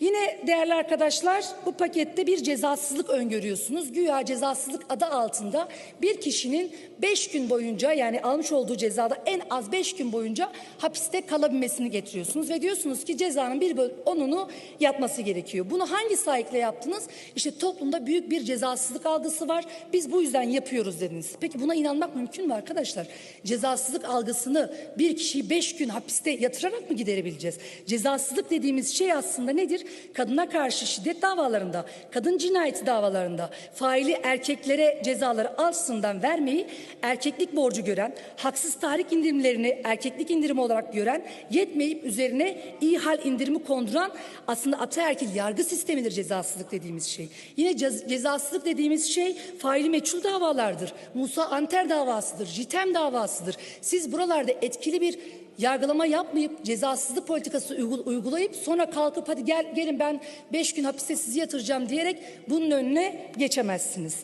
e Yine değerli arkadaşlar bu pakette bir cezasızlık öngörüyorsunuz. Güya cezasızlık adı altında bir kişinin 5 gün boyunca yani almış olduğu cezada en az 5 gün boyunca hapiste kalabilmesini getiriyorsunuz. Ve diyorsunuz ki cezanın bir onunu yatması gerekiyor. Bunu hangi saygıyla yaptınız? İşte toplumda büyük bir cezasızlık algısı var. Biz bu yüzden yapıyoruz dediniz. Peki buna inanmak mümkün mü arkadaşlar? Cezasızlık algısını bir kişiyi 5 gün hapiste yatırarak mı giderebileceğiz? Cezasızlık dediğimiz şey aslında nedir? Kadına karşı şiddet davalarında, kadın cinayeti davalarında faili erkeklere cezaları altından vermeyi erkeklik borcu gören, haksız tahrik indirimlerini erkeklik indirimi olarak gören, yetmeyip üzerine iyi hal indirimi konduran aslında ataerkil yargı sistemidir cezasızlık dediğimiz şey. Yine cez- cezasızlık dediğimiz şey faili meçhul davalardır. Musa Anter davasıdır, JITEM davasıdır. Siz buralarda etkili bir yargılama yapmayıp cezasızlık politikası uygul- uygulayıp sonra kalkıp hadi gel gelin ben 5 gün hapiste sizi yatıracağım diyerek bunun önüne geçemezsiniz.